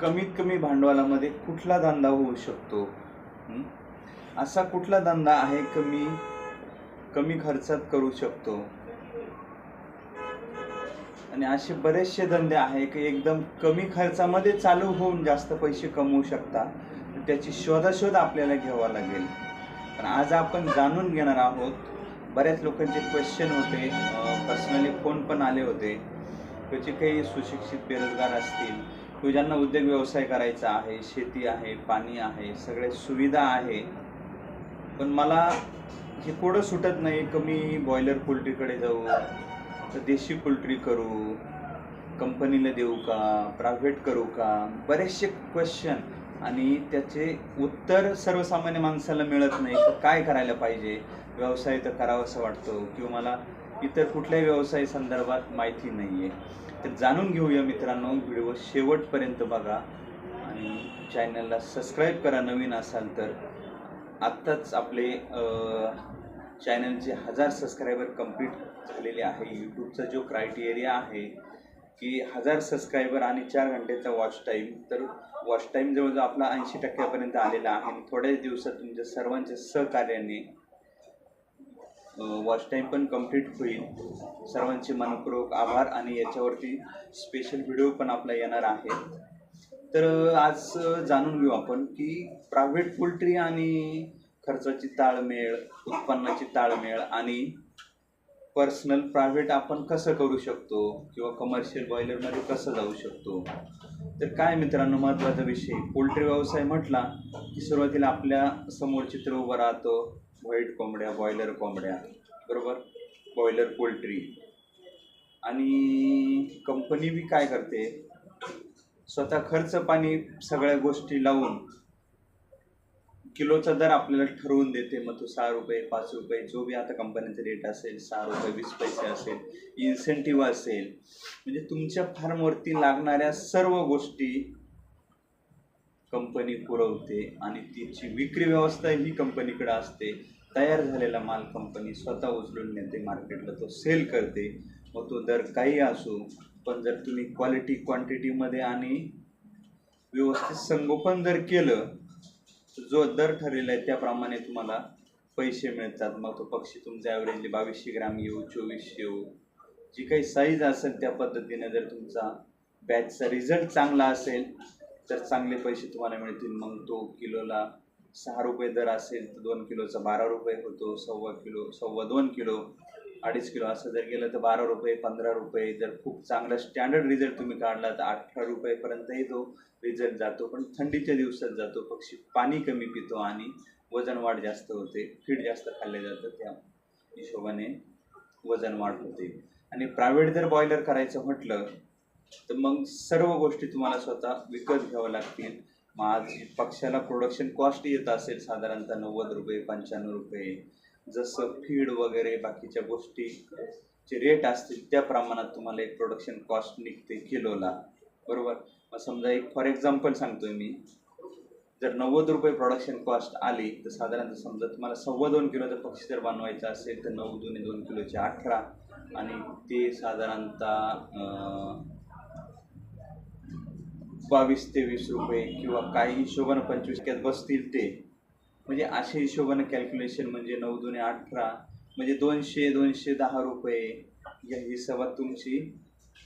कमीत कमी भांडवलामध्ये कुठला धंदा होऊ शकतो? असा कुठला धंदा आहे कमी कमी खर्चात करू शकतो? आणि असे बरेचसे धंदे आहे की एकदम कमी खर्चामध्ये चालू होऊन जास्त पैसे कमवू शकता. त्याची शोधाशोध आपल्याला घ्यावा लागेल. पण आज आपण जाणून घेणार आहोत बऱ्याच लोकांचे क्वेश्चन होते पर्सनली फोन पण आले होते. त्याचे काही सुशिक्षित बेरोजगार असतील किंवा ज्यांना उद्योग व्यवसाय करायचा आहे शेती आहे पाणी आहे सगळ्या सुविधा आहे पण मला हे कोडं सुटत नाही कमी बॉयलर पोल्ट्रीकडे जाऊ तर देशी पोल्ट्री करू कंपनीला देऊ का प्रायव्हेट करू का? बरेचसे क्वेश्चन आणि त्याचे उत्तर सर्वसामान्य माणसाला मिळत नाही. तर काय करायला पाहिजे? व्यवसाय तर करावासा वाटतो. किंवा मला इतर कुठल्याही व्यवसाय संदर्भात माहिती नाही आहे तर जाणून घेऊया मित्रांनो व्हिडिओ शेवटपर्यंत बघा आणि चॅनलला सबस्क्राईब करा नवीन असाल तर. आत्ताच आपले चॅनलचे हजार सबस्क्रायबर कंप्लीट झालेले आहे. यूट्यूबचा जो क्रायटेरिया आहे की हजार सबस्क्रायबर आणि चार घंट्याचा वॉच टाईम तर वॉच टाईम जवळजवळ आपला ऐंशी टक्क्यापर्यंत आलेला आहे. आणि थोड्याच दिवसात तुमच्या सर्वांच्या सहकार्याने वॉच टाईम पण कंप्लीट होईल. सर्वांचे मनपूर्वक आभार आणि याच्यावरती स्पेशल व्हिडिओ पण आपला येणार आहे. तर आज जाणून घेऊ आपण की प्रायव्हेट पोल्ट्री आणि खर्चाची ताळमेळ उत्पन्नाची ताळमेळ आणि पर्सनल प्रायव्हेट आपण कसं करू शकतो किंवा कमर्शियल बॉयलरमध्ये कसं जाऊ शकतो? तर काय मित्रांनो महत्त्वाचा विषय. पोल्ट्री व्यवसाय म्हटला की सुरुवातीला आपल्यासमोर चित्र उभं राहतो. व्हाईट कोंबड्या बॉयलर कोंबड्या बरोबर? Boiler poultry. आणि कंपनी बी काय करते? स्वतः खर्च पाणी सगळ्या गोष्टी लावून किलोचा दर आपल्याला ठरवून देते. मग तो सहा रुपये पाच रुपये जो बी आता कंपनीचा रेट असेल सहा रुपये वीस पैसे असेल इन्सेंटिव्ह असेल. म्हणजे तुमच्या फार्मवरती लागणाऱ्या सर्व गोष्टी कंपनी पुरवते आणि तिची विक्री व्यवस्था ही कंपनीकडे असते. तयार झालेला माल कंपनी स्वतः उचलून नेते मार्केटला तो सेल करते. मग तो दर काही असो पण जर तुम्ही क्वालिटी क्वांटिटीमध्ये आणि व्यवस्थित संगोपन जर केलं तर जो दर ठरलेला आहे त्याप्रमाणे तुम्हाला पैसे मिळतात. मग तो पक्षी तुमचा ॲव्हरेजली बावीसशे ग्राम येऊ चोवीसशे येऊ. जी काही साईज असेल त्या पद्धतीने जर तुमचा बॅचचा रिझल्ट चांगला असेल तर चांगले पैसे तुम्हाला मिळतील. मग तो किलोला सहा रुपये दर असेल तर दोन किलोचा बारा रुपये होतो सव्वा किलो सव्वा दोन किलो अडीच किलो असं जर गेलं तर बारा रुपये पंधरा रुपये. जर खूप चांगला स्टँडर्ड रिझल्ट तुम्ही काढला तर अठरा रुपयेपर्यंतही तो रिझल्ट जातो. पण थंडीच्या दिवसात जातो. पक्षी पाणी कमी पितो आणि वजन वाढ जास्त होते. फीड जास्त खाल्ले जातं त्या हिशोबाने वजन वाढ होते. आणि प्रायव्हेट जर बॉयलर करायचं म्हटलं तर मग सर्व गोष्टी तुम्हाला स्वतः विकत घ्यावं लागतील. मग आज पक्षाला प्रोडक्शन कॉस्ट येत असेल साधारणतः नव्वद रुपये पंच्याण्णव रुपये. जसं फीड वगैरे बाकीच्या गोष्टी जे रेट असतील त्या प्रमाणात तुम्हाला एक प्रोडक्शन कॉस्ट निघते किलोला. बरोबर? मग समजा एक फॉर एक्झाम्पल सांगतोय मी. जर नव्वद रुपये प्रोडक्शन कॉस्ट आली तर साधारणतः समजा तुम्हाला सव्वा दोन किलोचा पक्षी जर बनवायचा असेल तर नऊ दोन्ही दोन किलोचे अठरा. आणि ते साधारणतः बावीस ते वीस रुपये किंवा काही हिशोबानं पंचवीस टक्क्यात बसतील ते. म्हणजे अशा हिशोबानं कॅल्क्युलेशन म्हणजे नऊ दोन्ही अठरा म्हणजे दोनशे दोनशे दहा रुपये या हिशोबात तुमची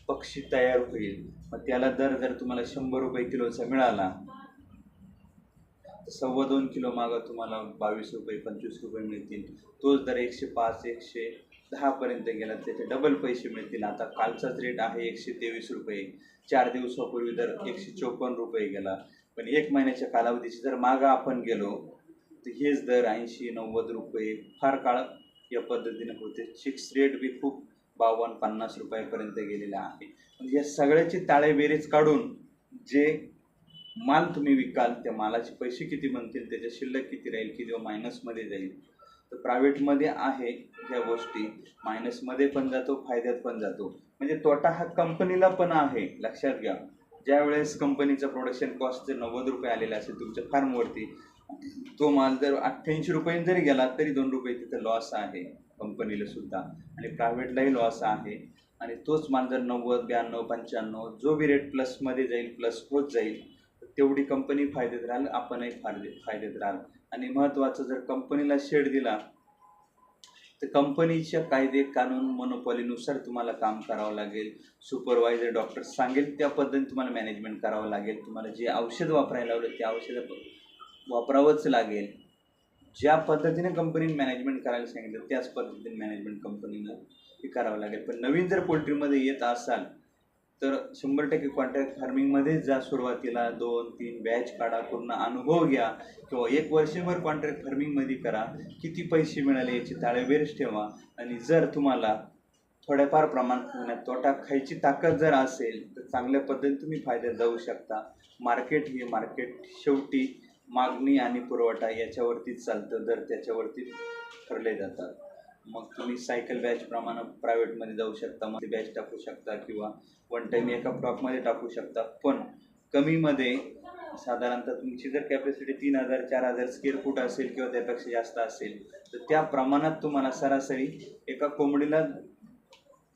पक्षी तयार होईल. मग त्याला दर जर तुम्हाला शंभर रुपये किलोचा मिळाला सव्वा दोन किलो मागं तुम्हाला बावीस रुपये पंचवीस रुपये मिळतील. तोच दर एकशे पाच एकशे दहापर्यंत गेला त्याचे डबल पैसे मिळतील. आता कालचाच रेट आहे एकशे तेवीस रुपये. चार दिवसापूर्वी दर एकशे चोपन्न रुपये गेला. पण एक महिन्याच्या कालावधीची जर मागं आपण गेलो तर हेच दर ऐंशी नव्वद रुपये. फार काळ या पद्धतीने होते. फिक्स रेट बी खूप बावन्न पन्नास रुपयापर्यंत गेलेला आहे. म्हणजे या सगळ्याची ताळे बेरीज काढून जे माल तुम्ही विकाल त्या मालाचे पैसे किती बनतील त्याच्या शिल्लक किती राहील किती मायनसमध्ये जाईल तर प्रायव्हेटमध्ये आहे ह्या गोष्टी. मायनसमध्ये पण जातो फायद्यात पण जातो. म्हणजे तोटा हा कंपनीला पण आहे लक्षात घ्या. ज्या वेळेस कंपनीचं प्रोडक्शन कॉस्ट जर नव्वद रुपये आलेला असेल तुमच्या फार्मवरती तो माल जर अठ्ठ्याऐंशी रुपये जरी गेला तरी दोन रुपये तिथं लॉस आहे कंपनीला सुद्धा. आणि प्रायव्हेटलाही लॉस आहे. आणि तोच माल जर नव्वद ब्याण्णव पंच्याण्णव जो बी रेट प्लसमध्ये जाईल प्लस होत जाईल तेवढी कंपनी फायद्यात राहाल आपणही फायदे फायद्यात राहाल. आणि महत्त्वाचं जर कंपनीला शेड दिला तर कंपनीच्या कायदे कानून मनोपॉलीनुसार तुम्हाला काम करावं लागेल. सुपरवायझर डॉक्टर सांगेल त्या पद्धतीने तुम्हाला मॅनेजमेंट करावं लागेल. तुम्हाला जे औषध वापरायला लावलं ते औषधं वापरावंच लागेल. ज्या पद्धतीने कंपनीने मॅनेजमेंट करायला सांगितलं त्याच पद्धतीने मॅनेजमेंट कंपनीनं हे करावं लागेल. पण नवीन जर पोल्ट्रीमध्ये येत असाल तर शंभर टक्के कॉन्ट्रॅक्ट फार्मिंगमध्येच जा सुरुवातीला. दोन तीन बॅच काढा पूर्ण अनुभव घ्या. किंवा एक वर्षभर कॉन्ट्रॅक्ट फार्मिंगमध्ये करा. किती पैसे मिळाले याची ताळेबेरच ठेवा. आणि जर तुम्हाला थोड्याफार प्रमाणात म्हणजे तोटा खायची ताकद जर असेल तर चांगल्या पद्धतीने तुम्ही फायद्यात जाऊ शकता. मार्केट हे मार्केट शेवटी मागणी आणि पुरवठा याच्यावरतीच चालतं. दर त्याच्यावरती ठरले जातात. मग तुम्ही सायकल बॅच प्रमाणे प्रायव्हेटमध्ये जाऊ शकता मग बॅच टाकू शकता किंवा वन टाईम एका ब्लॉकमध्ये टाकू शकता. पण कमीमध्ये साधारणतः तुमची जर कॅपॅसिटी तीन हजार चार हजार स्क्वेअर फूट असेल किंवा त्यापेक्षा जास्त असेल तर त्या प्रमाणात तुम्हाला सरासरी एका कोंबडीला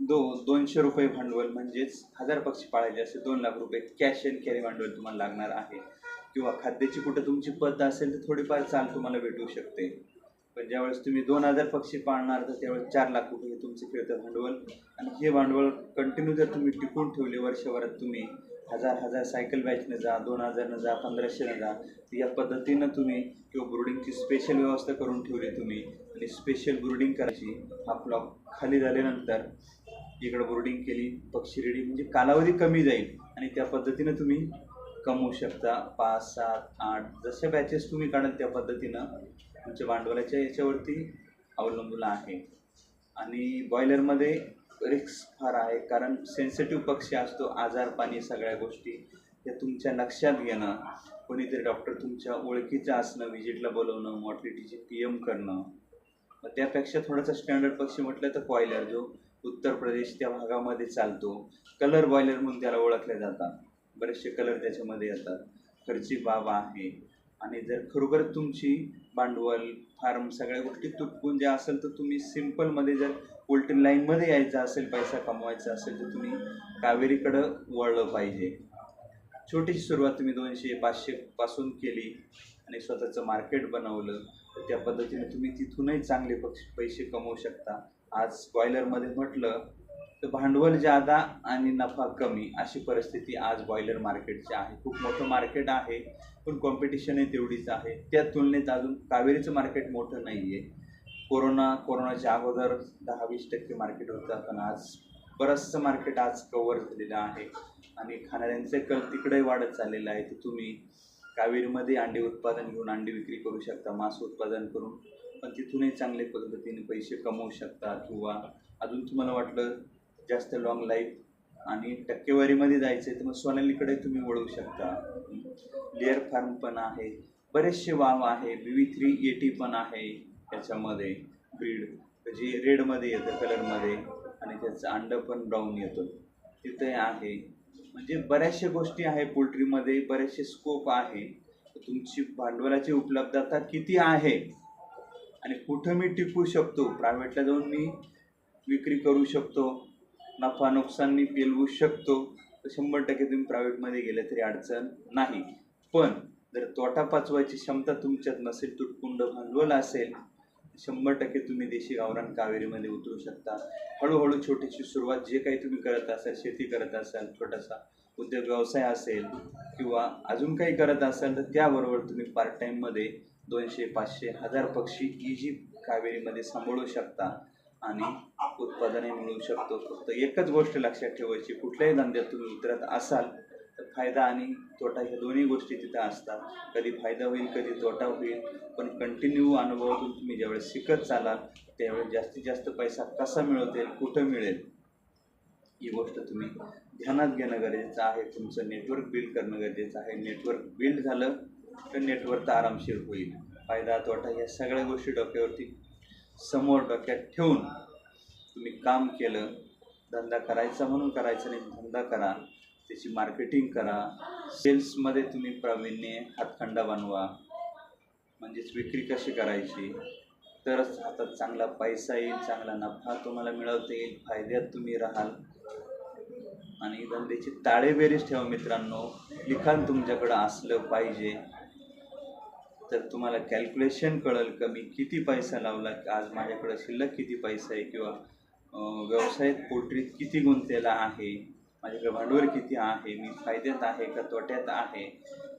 दो दोनशे रुपये भांडवल म्हणजेच हजार पक्षी पाळायचे असे दोन लाख रुपये कॅश अँड कॅरी भांडवल तुम्हाला लागणार आहे. किंवा खाद्याची कुठं तुमची पद असेल तर थोडीफार चाल तुम्हाला भेटू शकते. पण ज्यावेळेस तुम्ही दोन हजार पक्षी पाळणार तर त्यावेळेस चार लाख रुपये तुमचे खेळतं भांडवल. आणि हे भांडवल कंटिन्यू जर तुम्ही टिकून ठेवले वर्षभरात तुम्ही हजार हजार सायकल बॅचनं जा दोन हजारनं जा पंधराशेनं जा या पद्धतीनं तुम्ही किंवा ब्रुडिंगची स्पेशल व्यवस्था करून ठेवली तुम्ही. आणि स्पेशल ब्रुडिंग करायची हा ब्लॉक खाली झाल्यानंतर इकडं ब्रुडिंग केली पक्षी रेडी म्हणजे कालावधी कमी जाईल. आणि त्या पद्धतीनं तुम्ही कमवू शकता. पाच सात आठ जसे बॅचेस तुम्ही काढाल त्या पद्धतीनं तुमच्या भांडवलाच्या याच्यावरती अवलंबून आहे. आणि बॉयलरमध्ये रिक्स फार आहे कारण सेन्सिटिव्ह पक्षी असतो आजारपाणी सगळ्या गोष्टी. त्या तुमच्या लक्षात घेणं कोणीतरी डॉक्टर तुमच्या ओळखीचं असणं विजिटला बोलवणं मॉर्टिलिटीची पी एम करणं मग त्यापेक्षा थोडासा स्टँडर्ड पक्षी म्हटलं तर कॉयलर जो उत्तर प्रदेश त्या भागामध्ये चालतो. कलर बॉयलर म्हणून त्याला ओळखले जातात. बरेचसे कलर त्याच्यामध्ये येतात. खर्ची बाब आहे. आणि जर खरोखर तुमची भांडवल फार्म सगळ्या गोष्टी तुटकून ज्या असेल तर तुम्ही सिम्पलमध्ये जर पोल्ट्री लाईनमध्ये यायचं असेल पैसा कमवायचा असेल तर तुम्ही कावेरीकडं वळलं पाहिजे. छोटीशी सुरुवात तुम्ही दोनशे पाचशेपासून केली आणि स्वतःचं मार्केट बनवलं. तर त्या पद्धतीने तुम्ही तिथूनही चांगले पक्ष पैसे कमवू शकता. आज बॉयलरमध्ये म्हटलं तर भांडवल जादा आणि नफा कमी अशी परिस्थिती आज बॉयलर मार्केटची आहे. खूप मोठं मार्केट आहे पण कॉम्पिटिशनही तेवढीच आहे. त्या तुलनेत अजून कावेरीचं मार्केट मोठं नाही आहे कोरोना कोरोनाच्या अगोदर दहा वीस टक्के मार्केट होतं पण आज बरंचसं मार्केट आज कवर झालेलं आहे. आणि खाणाऱ्यांचे कल तिकडे वाढत चाललेलं आहे. तर तुम्ही कावेरीमध्ये अंडी उत्पादन घेऊन अंडी विक्री करू शकता मांस उत्पादन करून. पण तिथूनही चांगल्या पद्धतीने पैसे कमवू शकता किंवा अजून तुम्हाला वाटलं जास्त लॉंग लाईफ आणि टक्केवारीमध्ये जायचं आहे तर मग सोनालीकडे तुम्ही वळू शकता. लेअर फार्म पण आहे बरेचसे वाव आहे बी व्ही थ्री एटी पण आहे त्याच्यामध्ये ब्रीड जे रेडमध्ये येतं कलरमध्ये आणि त्याचं अंडं पण ब्राऊन येतं. तिथे आहे. म्हणजे बऱ्याचशा गोष्टी आहे पोल्ट्रीमध्ये बरेचसे स्कोप आहे. तुमची भांडवलाची उपलब्धता किती आहे? आणि कुठं मी टिकू शकतो? प्रायव्हेटला जाऊन मी विक्री करू शकतो. नफा नुकसान मी पेलवू शकतो तर शंभर टक्के तुम्ही प्रायव्हेटमध्ये गेले तरी अडचण नाही. पण जर तोटा पाचवायची क्षमता तुमच्यात नसेल तुटकुंड भांडवल असेल शंभर टक्के तुम्ही देशी गावरान कावेरीमध्ये उतरू शकता. हळूहळू छोटीशी सुरुवात जे काही तुम्ही करत असाल शेती करत असाल छोटासा उद्योग व्यवसाय असेल किंवा अजून काही करत असाल तर त्याबरोबर तुम्ही पार्ट टाईममध्ये दोनशे पाचशे हजार पक्षी इजी कावेरीमध्ये सांभाळू शकता. आणि उत्पादने मिळवू शकतो. फक्त एकच गोष्ट लक्षात ठेवायची कुठल्याही धंद्यात तुम्ही उतरत असाल तर फायदा आणि तोटा ह्या दोन्ही गोष्टी तिथं असतात. कधी फायदा होईल कधी तोटा होईल. पण कंटिन्यू अनुभवातून तुम्ही ज्यावेळेस शिकत चालाल त्यावेळेस जास्तीत जास्त पैसा कसा मिळवता कुठं मिळेल ही गोष्ट तुम्ही ध्यानात घेणं गरजेचं आहे. तुमचं नेटवर्क बिल्ड करणं गरजेचं आहे. नेटवर्क बिल्ड झालं तर नेटवर्क तर आरामशीर होईल. फायदा तोटा ह्या सगळ्या गोष्टी डोक्यावरती समोर डोक्यात ठेवून तुम्ही काम केलं धंदा करायचा म्हणून करायचा नाही धंदा करा त्याची मार्केटिंग करा. सेल्समध्ये तुम्ही प्रावीण्य हातखंडा बनवा म्हणजेच विक्री कशी करायची? तरच हातात चांगला पैसा येईल चांगला नफा तुम्हाला मिळवता येईल फायद्यात तुम्ही राहाल. आणि धंद्याची ताळेबेरीज ठेवा मित्रांनो. लिखाण तुमच्याकडं असलं पाहिजे. तर तुम्हाला कॅल्क्युलेशन कळेल का? मी किती पैसा लावला? आज माझ्याकडं शिल्लक किती पैसा आहे? किंवा व्यवसायात पोल्ट्रीत किती गुंतलेला आहे? माझ्याकडे भांडवल किती आहे? मी फायद्यात आहे का तोट्यात आहे?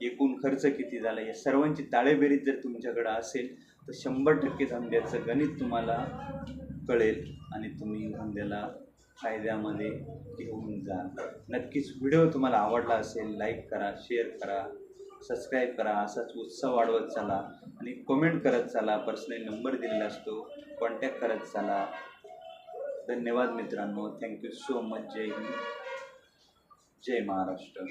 एकूण खर्च किती झाला? या सर्वांची ताळेबेरीज जर तुमच्याकडं असेल तर शंभर टक्के धंद्याचं गणित तुम्हाला कळेल आणि तुम्ही धंद्याला फायद्यामध्ये घेऊन जा. नक्कीच व्हिडिओ तुम्हाला आवडला असेल लाईक करा शेअर करा. सबस्क्राईब करा असाच उत्साह वाढवत चला आणि कमेंट करत चला पर्सनल नंबर दिलेला असतो कॉन्टॅक्ट करत चला. धन्यवाद मित्रांनो थँक्यू सो मच जय हिंद. जय महाराष्ट्र.